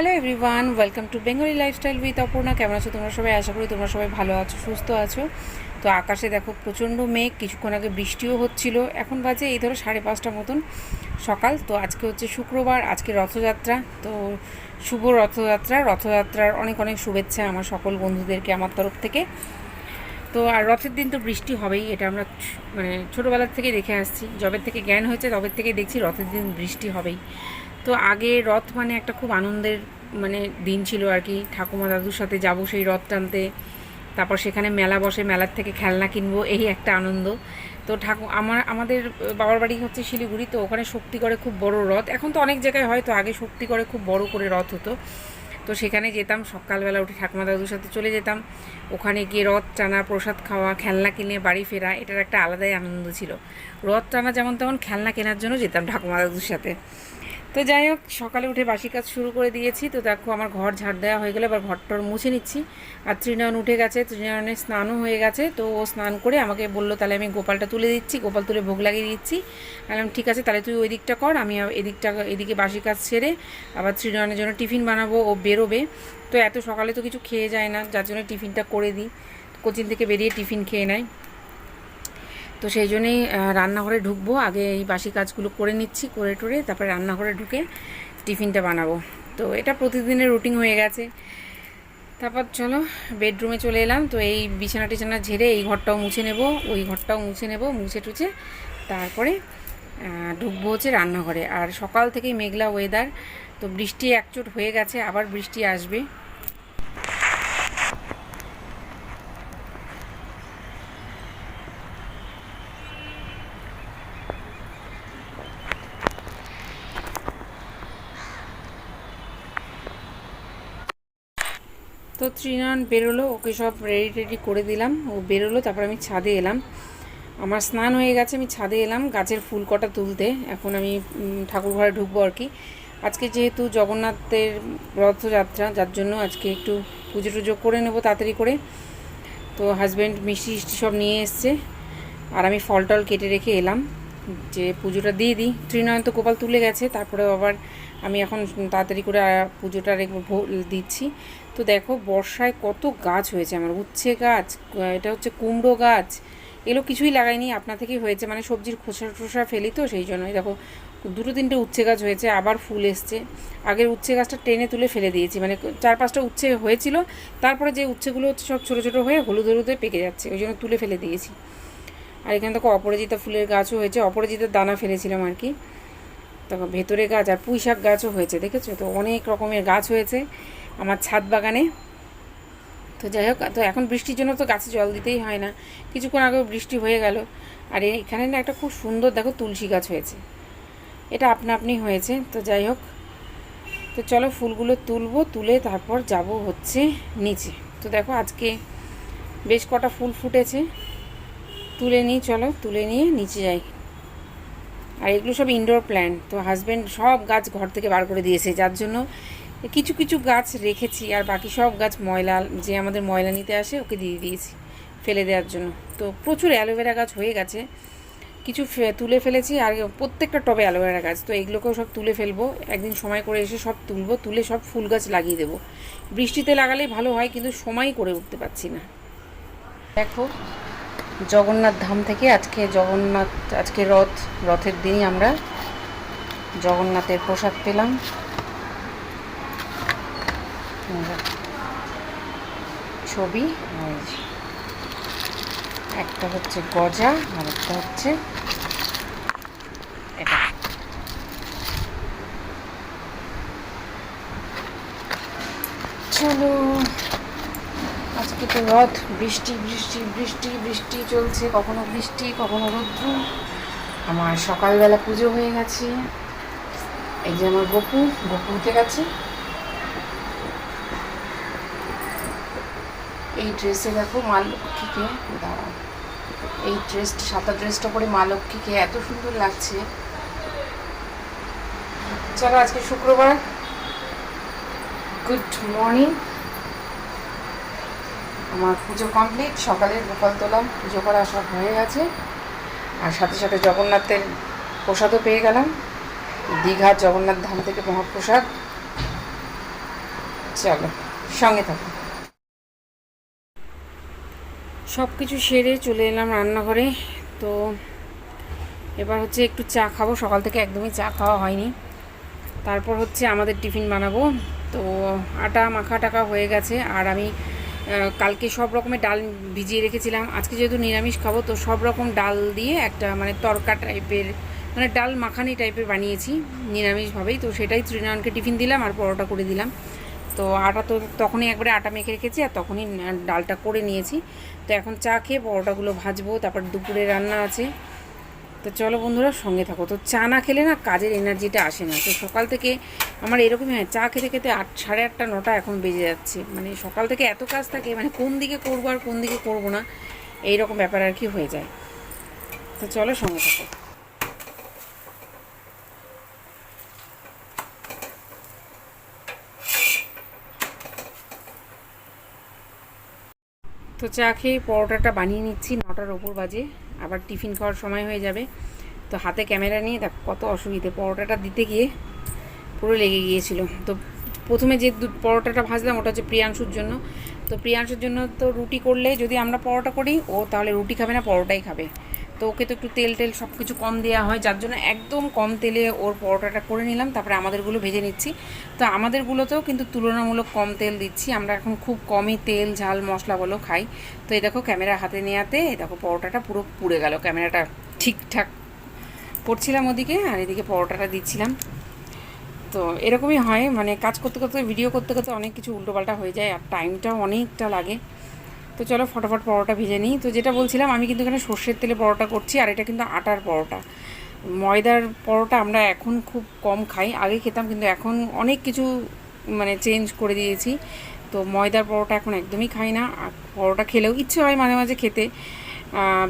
Hello everyone welcome to Bengali lifestyle with Aparna কেমন আছো তোমরা সবাই? আশা করি তোমরা সবাই ভালো আছো, সুস্থ আছো। তো আকাশে দেখো প্রচণ্ড মেঘ, কিছুক্ষণ আগে বৃষ্টিও হচ্ছিল। এখন বাজে এই ধরো সাড়ে পাঁচটা মতন সকাল। তো আজকে হচ্ছে শুক্রবার, আজকে রথযাত্রা। তো শুভ রথযাত্রা। রথযাত্রার অনেক অনেক শুভেচ্ছা আমার সকল বন্ধুদেরকে আমার তরফ থেকে। তো আর রথের দিন তো বৃষ্টি হবেই, এটা আমরা মানে ছোটোবেলার থেকে দেখে আসছি। যবের থেকে জ্ঞান হয়েছে তবের থেকে দেখছি রথের দিন বৃষ্টি হবেই। তো আগে রথ মানে একটা খুব আনন্দের মানে দিন ছিল আর কি। ঠাকুমা দাদুর সাথে যাব সেই রথ টানতে। তারপর সেখানে মেলা বসে, মেলার থেকে খেলনা কিনবো, এই একটা আনন্দ। তো ঠাকু, আমার, আমাদের বাবার বাড়ি হচ্ছে শিলিগুড়ি, তো ওখানে শক্তিগড়ে খুব বড় রথ। এখন তো অনেক জায়গায় হয়, তো আগে শক্তিগড়ে খুব বড় করে রথ হতো। তো সেখানে যেতাম, সকালবেলা উঠে ঠাকুমা দাদুর সাথে চলে যেতাম। ওখানে গিয়ে রথ টানা, প্রসাদ খাওয়া, খেলনা কিনে, বাড়ি ফেরা, এটার একটা আলাদাই আনন্দ ছিল। রথ টানা যেমন তেমন, খেলনা কেনার জন্য যেতাম ঠাকুমা দাদুর সাথে। তো যাই হোক, সকালে উঠে বাসি কাজ শুরু করে দিয়েছি। তো দেখো, আমার ঘর ঝাড় দেওয়া হয়ে গেলে, এবার ঘরটর মুছে নিচ্ছি। আর ত্রিনয়ন উঠে গেছে ত্রিনয়নের স্নানও হয়ে গেছে। তো ও স্নান করে আমাকে বলল, তাহলে আমি গোপালটা তুলে দিচ্ছি, গোপাল তুলে ভোগ লাগিয়ে দিচ্ছি। বললাম, ঠিক আছে, তাহলে তুই ওই দিকটা কর, আমি এদিকটা, এদিকে বাসি কাজ সেরে আবার ত্রিনয়নের জন্য টিফিন বানাবো, ও বেরোবে। তো এত সকালে তো কিছু খেয়ে যায় না, যার জন্য টিফিনটা করে দিই। কোচিং থেকে বেরিয়ে টিফিন খেয়ে নেয়। তো সেই জন্যেই রান্নাঘরে ঢুকবো। আগে এই বাসি কাজগুলো করে নিচ্ছি, করে টরে তারপরে রান্নাঘরে ঢুকে টিফিনটা বানাবো। তো এটা প্রতিদিনের রুটিন হয়ে গেছে। তারপর চলো, বেডরুমে চলে এলাম। তো এই বিছানা টিছানা ঝেড়ে এই ঘরটাও মুছে নেব। ওই ঘরটাও মুছে নেব, মুছে টুছে তারপরে ঢুকবো হচ্ছে রান্নাঘরে। আর সকাল থেকেই মেঘলা ওয়েদার তো বৃষ্টি একচোট হয়ে গেছে, আবার বৃষ্টি আসবে। তো ত্রিনয়ন বেরোলো ওকে সব রেডি টেডি করে দিলাম। ও বেরোলো তারপর আমি ছাদে এলাম। আমার স্নান হয়ে গেছে আমি ছাদে এলাম গাছের ফুল কটা তুলতে। এখন আমি ঠাকুর ঘরে ঢুকবো আর কি। আজকে যেহেতু জগন্নাথের রথযাত্রা যার জন্য আজকে একটু পুজো টুজো করে নেব তাড়াতাড়ি করে। তো হাজব্যান্ড মিষ্টি টিষ্টি সব নিয়ে এসছে। আর আমি ফল টল কেটে রেখে এলাম। যে পুজোটা দিয়ে দিই। ত্রিনয়ন তো গোপাল তুলে গেছে তারপরে আবার আমি এখন তাড়াতাড়ি করে আহ, পুজোটা রেখে ভো- দিচ্ছি। তো দেখো বর্ষায় কত গাছ হয়েছে আমার। উচ্ছে গাছ এটা হচ্ছে কুমড়ো গাছ, এগুলো কিছুই লাগাইনি, আপনা থেকেই হয়েছে। মানে সবজির খোসা টোসা ফেলি তো, সেই জন্যই দেখো দুটো তিনটে উচ্ছে গাছ হয়েছে, আবার ফুল এসছে। আগের উচ্ছে গাছটা টেনে তুলে ফেলে দিয়েছি মানে চার পাঁচটা উচ্ছে হয়েছিল, তারপরে যে উচ্ছেগুলো হচ্ছে সব ছোটো ছোটো হয়ে হলুদ হলুদ পেকে যাচ্ছে, ওই জন্য তুলে ফেলে দিয়েছি। আর এখানে দেখো অপরাজিতা ফুলের গাছও হয়েছে, অপরাজিতার দানা ফেলেছিলাম আর কি। তারপর ভেতরে গাছ আর পুঁই শাক গাছও হয়েছে, দেখেছ? তো অনেক রকমের গাছ হয়েছে আমার ছাদ বাগানে। তো যাই হোক, তো এখন বৃষ্টির জন্য তো গাছে জল দিতেই হয় না। কিছুক্ষণ আগেও বৃষ্টি হয়ে গেল। আর এখানে না একটা খুব সুন্দর, দেখো, তুলসী গাছ হয়েছে। এটা আপনা আপনি হয়েছে। তো যাই হোক, তো চলো ফুলগুলো তুলবো, তুলে তারপর যাব হচ্ছে নিচে। তো দেখো, আজকে বেশ কটা ফুল ফুটেছে। তুলে নিই, চলো, তুলে নিয়ে নিচে যাই। আর এগুলো সব ইনডোর প্ল্যান্ট তো হাজব্যান্ড সব গাছ ঘর থেকে বার করে দিয়েছে, যার জন্য কিছু কিছু গাছ রেখেছি আর বাকি সব গাছ ময়লা, যে আমাদের ময়লা নিতে আসে ওকে দিয়ে দিয়েছি ফেলে দেওয়ার জন্য। তো প্রচুর অ্যালোভেরা গাছ হয়ে গেছে, কিছু তুলে ফেলেছি আর প্রত্যেকটা টবে অ্যালোভেরা গাছ, তো এগুলোকেও সব তুলে ফেলব, একদিন সময় করে এসে সব তুলবো, তুলে সব ফুল গাছ লাগিয়ে দেবো। বৃষ্টিতে লাগালে ভালো হয়, কিন্তু সময় করে উঠতে পারছি না। দেখো জগন্নাথ ধাম থেকে আজকে জগন্নাথ, আজকে রথ, রথের দিনই আমরা জগন্নাথের প্রসাদ পেলাম। ছবি। একটা হচ্ছে গজা আর একটা হচ্ছে চলো। আজকে তো রথ, বৃষ্টি বৃষ্টি বৃষ্টি বৃষ্টি চলছে, কখনো বৃষ্টি, কখনো রৌদ্র। আমার সকালবেলা পুজো হয়ে গেছে। এই যে আমার গপু গপু উঠে গেছে। এই ড্রেসে দেখো মা লক্ষ্মীকে, দাঁড়াও। এই ড্রেস, সাদা ড্রেসটা পরে মা লক্ষ্মীকে এত সুন্দর লাগছে। চলো আজকে শুক্রবার। Good morning. আমার পুজো কমপ্লিট সকালে গোপাল তোলাম, পুজো করা সব হয়ে গেছে। আর সাথে সাথে জগন্নাথের প্রসাদও পেয়ে গেলাম। দীঘার জগন্নাথ ধাম থেকে মহাপ্রসাদ। চলো, সঙ্গে থাকো। সব কিছু সেরে চলে এলাম রান্নাঘরে। তো এবার হচ্ছে একটু চা খাব। সকাল থেকে একদমই চা খাওয়া হয়নি। তারপর হচ্ছে আমাদের টিফিন বানাবো। তো আটা মাখা টাকা হয়ে গেছে। আর আমি কালকে সব রকমের ডাল ভিজিয়ে রেখেছিলাম। আজকে যেহেতু নিরামিষ খাব, তো সব রকম ডাল দিয়ে একটা মানে তরকা টাইপের মানে ডাল মাখানি টাইপের বানিয়েছি নিরামিষভাবেই। তো সেটাই ত্রিনারায়ণকে টিফিন দিলাম আর পরোটা করে দিলাম। তো আটা তো তখনই একবারে আটা মেখে রেখেছি আর তখনই ডালটা করে নিয়েছি। তো এখন চা খেয়ে পরোটাগুলো ভাজবো, তারপর দুপুরে রান্না আছে। তো চলো বন্ধুরা, সঙ্গে থাকো। তো চা না খেলে না কাজের এনার্জিটা আসে না। তো সকাল থেকে আমার এরকমই হয়, চা খেতে খেতে আট, সাড়ে আটটা, নটা এখন বেজে যাচ্ছে। মানে সকাল থেকে এত কাজ থাকে মানে কোন দিকে করব আর কোন দিকে করব না এই রকম ব্যাপার আর কি হয়ে যায়। তো চলো সঙ্গে থাকো। তো চা খেয়ে পরোটাটা বানিয়ে নিচ্ছি, নটার ওপর বাজে। আবার টিফিন খাওয়ার সময় হয়ে যাবে। তো হাতে ক্যামেরা নিয়ে দেখ কত অসুবিধে, পরোটাটা দিতে গিয়ে পুরো লেগে গিয়েছিল। তো প্রথমে যে পরোটাটা ভাজলাম ওটা হচ্ছে প্রিয়াংশুর জন্য। তো প্রিয়াংশুর জন্য তো রুটি করলে যদি আমরা পরোটা করি, ও তাহলে রুটি খাবে না, পরোটাই খাবে। তো ওকে তো একটু তেল টেল সব কিছু কম দেওয়া হয়, যার জন্য একদম কম তেলে ওর পরোটাটা করে নিলাম, তারপরে আমাদেরগুলো ভেজে নিচ্ছি। তো আমাদেরগুলোতেও কিন্তু তুলনামূলক কম তেল দিচ্ছি, আমরা এখন খুব কমই তেল, ঝাল, মশলা বলো খাই। তো এই দেখো ক্যামেরা হাতে নেওয়াতে এই দেখো পরোটাটা পুরো পুড়ে গেল, ক্যামেরাটা ঠিকঠাক করছিলাম ওদিকে, আর এদিকে পরোটাটা দিচ্ছিলাম। তো এরকমই হয় মানে কাজ করতে করতে ভিডিও করতে করতে অনেক কিছু উল্টোপাল্টা হয়ে যায়, আর টাইমটাও অনেকটা লাগে। তো চলো ফটাফট পরোটা ভেজে নিই। তো যেটা বলছিলাম, আমি কিন্তু এখানে সর্ষের তেলে পরোটা করছি, আর এটা কিন্তু আটার পরোটা। ময়দার পরোটা আমরা এখন খুব কম খাই। আগে খেতাম, কিন্তু এখন অনেক কিছু মানে চেঞ্জ করে দিয়েছি। তো ময়দার পরোটা এখন একদমই খাই না। আর পরোটা খেলেও ইচ্ছে হয় মাঝে মাঝে খেতে।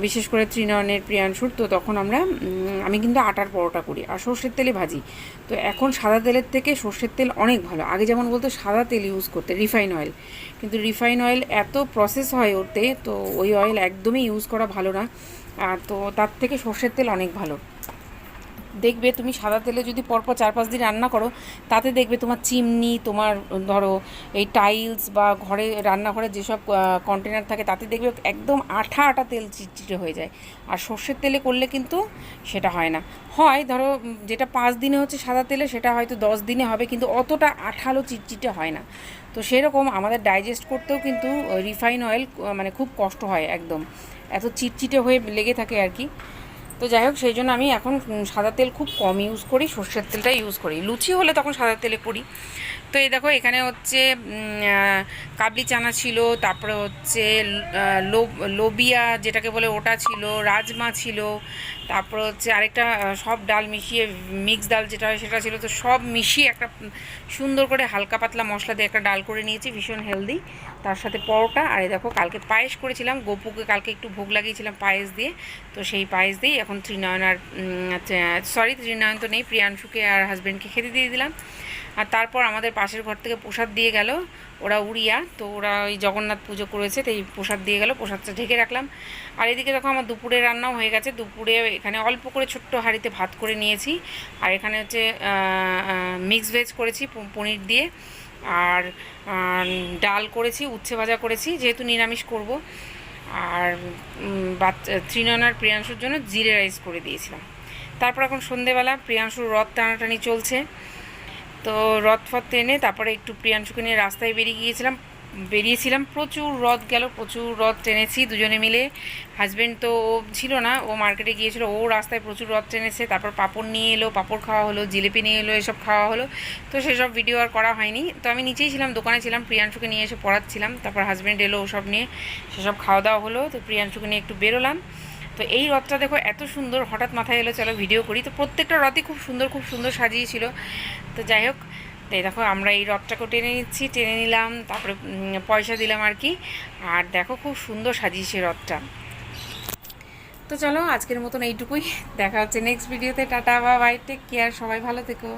বিশেষ করে ত্রিনয়নের প্রিয়াংশুর, তো তখন আমরা আমি কিন্তু আটার পরোটা করি আর সর্ষের তেলে ভাজি। তো এখন সাদা তেলের থেকে সর্ষের তেল অনেক ভালো। আগে যেমন বলতো সাদা তেল ইউজ করতে, রিফাইন অয়েল কিন্তু রিফাইন অয়েল এত প্রসেস হয় ওতে, তো ওই অয়েল একদমই ইউজ করা ভালো না। আর তো তার থেকে সর্ষের তেল অনেক ভালো। দেখবে তুমি সাদা তেলে যদি পরপর চার পাঁচ দিন রান্না করো, তাতে দেখবে তোমার চিমনি, তোমার, ধরো, এই টাইলস বা ঘরে রান্নাঘরে যেসব কন্টেনার থাকে, তাতে দেখবে একদম আঠা আঠা তেল চিটচিটে হয়ে যায়। আর সর্ষের তেলে করলে কিন্তু সেটা হয় না। হয়, ধরো যেটা পাঁচ দিনে হচ্ছে সাদা তেলে, সেটা হয়তো দশ দিনে হবে, কিন্তু অতটা আঠালো চিটচিটে হয় না। তো সেরকম আমাদের ডাইজেস্ট করতেও কিন্তু, রিফাইন অয়েল মানে খুব কষ্ট হয় একদম। এত চিটচিটে হয়ে লেগে থাকে আর কি। তো যাই হোক, সেই জন্য আমি এখন সাদা তেল খুব কম ইউজ করি, সর্ষের তেলটা ইউজ করি। লুচি হলে তখন সাদা তেলে করি। তো এই দেখো, এখানে হচ্ছে কাবলি চানা ছিল, তারপরে হচ্ছে লোবিয়া যেটাকে বলে ওটা ছিল, রাজমা ছিল, তারপরে হচ্ছে আরেকটা সব ডাল মিশিয়ে, মিক্স ডাল যেটা হয় সেটা ছিল, তো সব মিশিয়ে একটা সুন্দর করে হালকা পাতলা মশলা দিয়ে একটা ডাল করে নিয়েছি, ভীষণ হেলদি। তার সাথে পরোটা, আর এই দেখো, কালকে পায়েস করেছিলাম, গোপুকে কালকে একটু ভোগ লাগিয়েছিলাম পায়েস দিয়ে, তো সেই পায়েস দিয়েই এখন ত্রিনয়ন আর সরি ত্রিনয়ন তো নেই, প্রিয়াংশুকে আর হাজব্যান্ডকে খেতে দিয়ে দিলাম। আর তারপর আমাদের পাশের ঘর থেকে প্রসাদ দিয়ে গেল। ওরা উড়িয়া, তো ওরা ওই জগন্নাথ পুজো করেছে তাই প্রসাদ দিয়ে গেল, প্রসাদটা ঢেকে রাখলাম। আর এদিকে দেখো আমার দুপুরে রান্নাও হয়ে গেছে। দুপুরে এখানে অল্প করে ছোট্ট হাঁড়িতে ভাত করে নিয়েছি। আর এখানে হচ্ছে মিক্স ভেজ করেছি পনির দিয়ে। আর ডাল করেছি, উচ্ছে ভাজা করেছি, যেহেতু নিরামিষ করব। আর বাচ্চা আর প্রিয়াংশুর জন্য জিরে রাইস করে দিয়েছিলাম। তারপর এখন সন্ধেবেলা, প্রিয়াংশুর রথ টানাটানি চলছে। তো রথ ফথ টেনে তারপরে একটু প্রিয়াংশুকে নিয়ে রাস্তায় বেরিয়ে গিয়েছিলাম, বেরিয়েছিলাম। প্রচুর রথ গেল, প্রচুর রথ টেনেছি দুজনে মিলে। হাজব্যান্ড তো ও ছিল না, ও মার্কেটে গিয়েছিল, ও রাস্তায় প্রচুর রথ টেনেছে। তারপর পাপড় নিয়ে এলো, পাপড় খাওয়া হলো, জিলিপি নিয়ে এলো, এসব খাওয়া হলো। তো সেসব ভিডিও আর করা হয়নি। তো আমি নিচেই ছিলাম, দোকানে ছিলাম, প্রিয়াংশুকে নিয়ে এসে পড়াচ্ছিলাম। তারপর হাজব্যান্ড এলো ওসব নিয়ে, সেসব খাওয়া দাওয়া হলো। তো প্রিয়াংশুকে নিয়ে একটু বেরোলাম। তো এই রথটা দেখো এত সুন্দর, হঠাৎ মাথায় এলো, চলো ভিডিও করি। তো প্রত্যেকটা রথই খুব সুন্দর খুব সুন্দর সাজিয়েছিল। তো যাই হোক তাই দেখো আমরা এই রথটাকেও টেনে নিচ্ছি, টেনে নিলাম, তারপরে পয়সা দিলাম আর কি। আর দেখো খুব সুন্দর সাজিয়েছে রথটা। তো চলো আজকের মতন এইটুকুই। দেখা হচ্ছে নেক্সট ভিডিওতে টাটা বা বাই টেক কেয়ার সবাই ভালো থেকো।